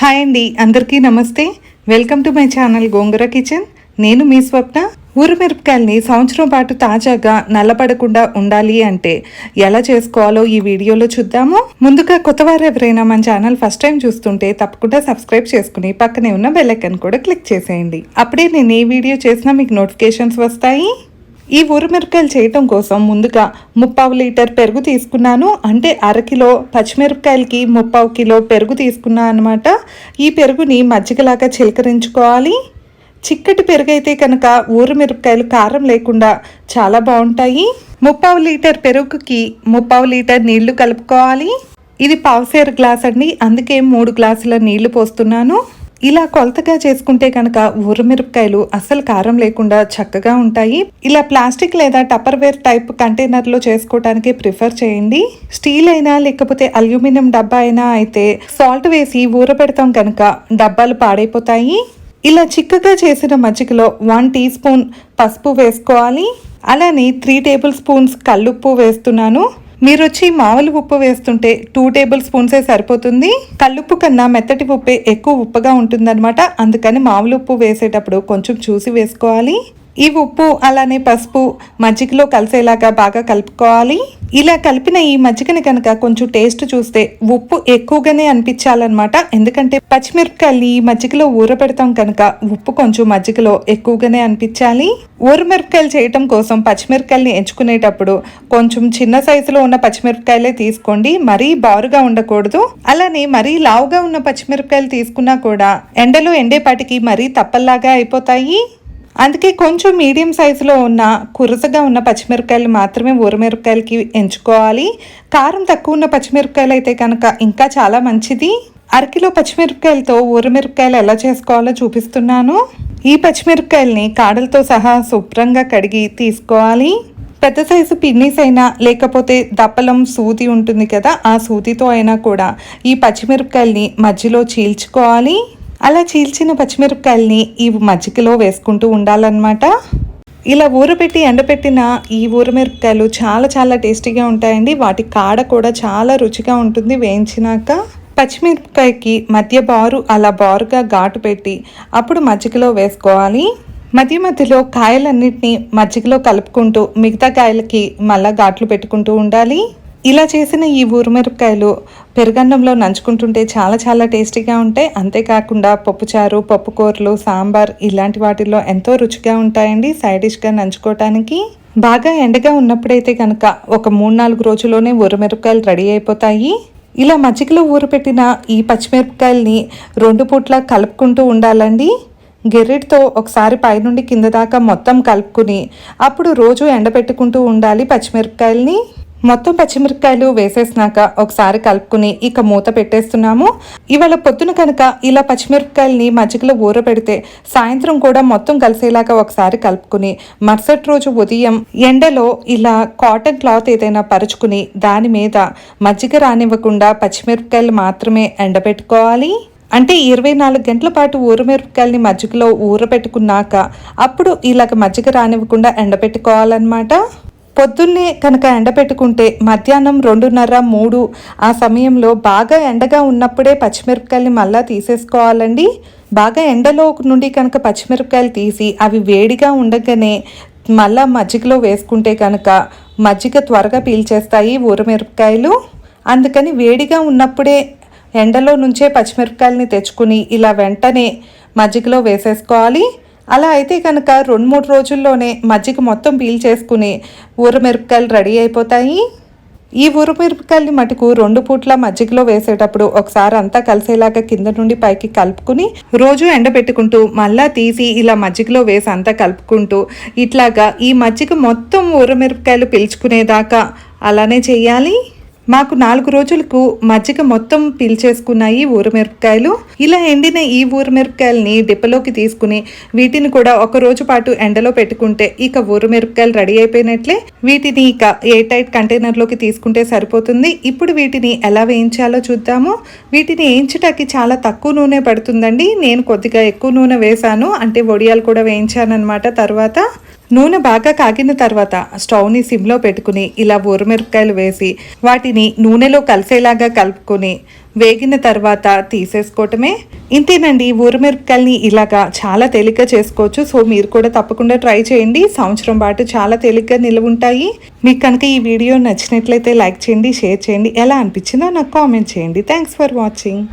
Hi అండి అందరికీ నమస్తే. Welcome to my channel Gongura kitchen. నేను మీ స్వప్న. ఊరు మిరపకాయల్ని సంవత్సరం పాటు తాజాగా నల్లపడకుండా ఉండాలి అంటే ఎలా చేసుకోవాలో ఈ వీడియోలో చూద్దాము. ముందుగా కొత్తవారు ఎవరైనా మన ఛానల్ ఫస్ట్ టైం చూస్తుంటే తప్పకుండా సబ్స్క్రైబ్ చేసుకుని పక్కనే ఉన్న బెల్లైకన్ కూడా క్లిక్ చేసేయండి. అప్పుడే నేను ఏ వీడియో చేసినా మీకు నోటిఫికేషన్స్ వస్తాయి. ఈ ఊరమిరపకాయలు చేయటం కోసం ముందుగా ముప్పావు లీటర్ పెరుగు తీసుకున్నాను. అంటే అరకిలో పచ్చిమిరపకాయలకి ముప్పావు కిలో పెరుగు తీసుకున్నాను అనమాట ఈ పెరుగుని మజ్జిగలాగా చిలకరించుకోవాలి. చిక్కటి పెరుగు అయితే కనుక ఊరమిరపకాయలు కారం లేకుండా చాలా బాగుంటాయి. ముప్పావు లీటర్ పెరుగుకి ముప్పావు లీటర్ నీళ్ళు కలుపుకోవాలి. ఇది పావుసేరు గ్లాస్ అండి. అందుకే మూడు గ్లాసుల నీళ్ళు పోస్తున్నాను. ఇలా కొలతగా చేసుకుంటే కనుక ఊరమిరపకాయలు అస్సలు కారం లేకుండా చక్కగా ఉంటాయి. ఇలా ప్లాస్టిక్ లేదా టపర్వేర్ టైప్ కంటైనర్లో చేసుకోవడానికి ప్రిఫర్ చేయండి. స్టీల్ అయినా లేకపోతే అల్యూమినియం డబ్బా అయినా అయితే సాల్ట్ వేసి ఊరబెడతాం కనుక డబ్బాలు పాడైపోతాయి. ఇలా చిక్కగా చేసిన మజ్జిగలో వన్ టీ స్పూన్ పసుపు వేసుకోవాలి. అలానే త్రీ టేబుల్ స్పూన్స్ కల్లుప్పు వేస్తున్నాను. మీరు వచ్చి మామూలు ఉప్పు వేస్తుంటే టూ టేబుల్ స్పూన్సే సరిపోతుంది? కల్లుప్పు కన్నా మెత్తటి ఉప్పే ఎక్కువ ఉప్పుగా ఉంటుందన్నమాట. అందుకని మామూలు ఉప్పు వేసేటప్పుడు కొంచెం చూసి వేసుకోవాలి. ఈ ఉప్పు అలానే పసుపు మజ్జిగలో కలిసేలాగా బాగా కలుపుకోవాలి. ఇలా కలిపిన ఈ మజ్జిగని కనుక కొంచెం టేస్ట్ చూస్తే ఉప్పు ఎక్కువగానే అనిపించాలన్నమాట. ఎందుకంటే పచ్చిమిరపకాయలు ఈ మజ్జిగలో ఊరబెడతాం కనుక ఉప్పు కొంచెం మజ్జిగలో ఎక్కువగానే అనిపించాలి. ఊరమిరపకాయలు చేయటం కోసం పచ్చిమిరపకాయలని ఎంచుకునేటప్పుడు కొంచెం చిన్న సైజులో ఉన్న పచ్చిమిరపకాయలే తీసుకోండి. మరీ బారుగా ఉండకూడదు. అలానే మరీ లావుగా ఉన్న పచ్చిమిరపకాయలు తీసుకున్నా కూడా ఎండలో ఎండేపాటికి మరీ తప్పల్లాగా అయిపోతాయి. అందుకే కొంచెం మీడియం సైజులో ఉన్న కురసగా ఉన్న పచ్చిమిరపకాయలు మాత్రమే ఊరమిరపకాయలకి ఎంచుకోవాలి. కారం తక్కువ ఉన్న పచ్చిమిరపకాయలు అయితే కనుక ఇంకా చాలా మంచిది. అరకిలో పచ్చిమిరపకాయలతో ఊరమిరపకాయలు ఎలా చేసుకోవాలో చూపిస్తున్నాను. ఈ పచ్చిమిరపకాయల్ని కాడలతో సహా శుభ్రంగా కడిగి తీసుకోవాలి. పెద్ద సైజు పిన్నీస్ అయినా లేకపోతే దప్పలం సూది ఉంటుంది కదా ఆ సూదితో అయినా కూడా ఈ పచ్చిమిరపకాయల్ని మధ్యలో చీల్చుకోవాలి. అలా చీల్చిన పచ్చిమిరపకాయల్ని ఈ మజ్జిగలో వేసుకుంటూ ఉండాలన్నమాట. ఇలా ఊరపెట్టి ఎండపెట్టిన ఈ ఊరమిరపకాయలు చాలా చాలా టేస్టీగా ఉంటాయండి. వాటి కాడ కూడా చాలా రుచిగా ఉంటుంది వేయించినాక. పచ్చిమిరపకాయకి మధ్య బారు అలా బారుగా ఘాటు పెట్టి అప్పుడు మజ్జిగలో వేసుకోవాలి. మధ్య మధ్యలో కాయలన్నింటినీ మజ్జిగలో కలుపుకుంటూ మిగతా కాయలకి మళ్ళా ఘాట్లు పెట్టుకుంటూ ఉండాలి. ఇలా చేసిన ఈ ఊరుమిరపకాయలు పెరుగన్నంలో నంచుకుంటుంటే చాలా చాలా టేస్టీగా ఉంటాయి. అంతేకాకుండా పప్పుచారు పప్పుకూరలు సాంబార్ ఇలాంటి వాటిల్లో ఎంతో రుచిగా ఉంటాయండి సైడ్ డిష్గా నంచుకోవటానికి బాగా ఎండగా ఉన్నప్పుడైతే కనుక ఒక మూడు నాలుగు రోజుల్లోనే ఊరమిరపకాయలు రెడీ అయిపోతాయి. ఇలా మజ్జిగలో ఊరపెట్టిన ఈ పచ్చిమిరపకాయల్ని రెండు పూట్ల కలుపుకుంటూ ఉండాలండి. గెర్రెడ్తో ఒకసారి పైనుండి కింద దాకా మొత్తం కలుపుకుని అప్పుడు రోజు ఎండబెట్టుకుంటూ ఉండాలి పచ్చిమిరపకాయల్ని. మొత్తం పచ్చిమిరపకాయలు వేసేసినాక ఒకసారి కలుపుకుని ఇక మూత పెట్టేస్తున్నాము. ఇవాళ పొద్దున కనుక ఇలా పచ్చిమిరపకాయలని మజ్జిగలో ఊరబెడితే సాయంత్రం కూడా మొత్తం కలిసేలాగా ఒకసారి కలుపుకుని మరుసటి రోజు ఉదయం ఎండలో ఇలా కాటన్ క్లాత్ ఏదైనా పరుచుకుని దాని మీద మజ్జిగ రానివ్వకుండా పచ్చిమిరపకాయలు మాత్రమే ఎండబెట్టుకోవాలి. అంటే ఇరవై నాలుగు గంటల పాటు ఊరమిరపకాయలని మజ్జిగలో ఊరబెట్టుకున్నాక అప్పుడు ఇలాగ మజ్జిగ రానివ్వకుండా ఎండబెట్టుకోవాలన్నమాట. పొద్దున్నే కనుక ఎండబెట్టుకుంటే మధ్యాహ్నం రెండున్నర మూడు ఆ సమయంలో బాగా ఎండగా ఉన్నప్పుడే పచ్చిమిరపకాయలు మళ్ళా తీసేసుకోవాలండి. బాగా ఎండలో నుండి కనుక పచ్చిమిరపకాయలు తీసి అవి వేడిగా ఉండగానే మళ్ళా మజ్జిగలో వేసుకుంటే కనుక మజ్జిగ త్వరగా పీల్చేస్తాయి ఊరమిరపకాయలు. అందుకని వేడిగా ఉన్నప్పుడే ఎండలో నుంచే పచ్చిమిరపకాయలని తెచ్చుకుని ఇలా వెంటనే మజ్జిగలో వేసేసుకోవాలి. అలా అయితే కనుక రెండు మూడు రోజుల్లోనే మజ్జిగ మొత్తం పీల్ చేసుకుని ఊరమిరపకాయలు రెడీ అయిపోతాయి. ఈ ఊరమిరపకాయలని మటుకు రెండు పూట్ల మజ్జిగలో వేసేటప్పుడు ఒకసారి అంతా కలిసేలాగా కింద నుండి పైకి కలుపుకుని రోజు ఎండబెట్టుకుంటూ మళ్ళా తీసి ఇలా మజ్జిగలో వేసి అంతా కలుపుకుంటూ ఇట్లాగా ఈ మజ్జిగ మొత్తం ఊరమిరపకాయలు పీల్చుకునేదాకా అలానే చేయాలి. మాకు నాలుగు రోజులకు మజ్జిగ మొత్తం పీల్చేసుకున్నాయి ఊరమిరపకాయలు. ఇలా ఎండిన ఈ ఊరమిరపకాయలని డిప్పలోకి తీసుకుని వీటిని కూడా ఒక రోజు పాటు ఎండలో పెట్టుకుంటే ఇక ఊరమిరపకాయలు రెడీ అయిపోయినట్లే. వీటిని ఇక ఎయిర్ టైట్ కంటైనర్లోకి తీసుకుంటే సరిపోతుంది. ఇప్పుడు వీటిని ఎలా వేయించాలో చూద్దాము. వీటిని వేయించటానికి చాలా తక్కువ నూనె పడుతుందండి. నేను కొద్దిగా ఎక్కువ నూనె వేశాను. అంటే వడియాలు కూడా వేయించాను అనమాట తర్వాత. నూనె బాగా కాగిన తర్వాత స్టవ్ని సిమ్లో పెట్టుకుని ఇలా ఊరమిరపకాయలు వేసి వాటిని నూనెలో కలిసేలాగా కలుపుకొని వేగిన తర్వాత తీసేసుకోవటమే. ఇంతేనండి ఊరమిరపకాయలని ఇలాగా చాలా తేలిక చేసుకోవచ్చు. సో మీరు కూడా తప్పకుండా ట్రై చేయండి. సంవత్సరం పాటు చాలా తేలిగ్గా నిల్వ ఉంటాయి. మీకు కనుక ఈ వీడియో నచ్చినట్లయితే లైక్ చేయండి షేర్ చేయండి. ఎలా అనిపించిందో నాకు కామెంట్ చేయండి. Thanks for watching.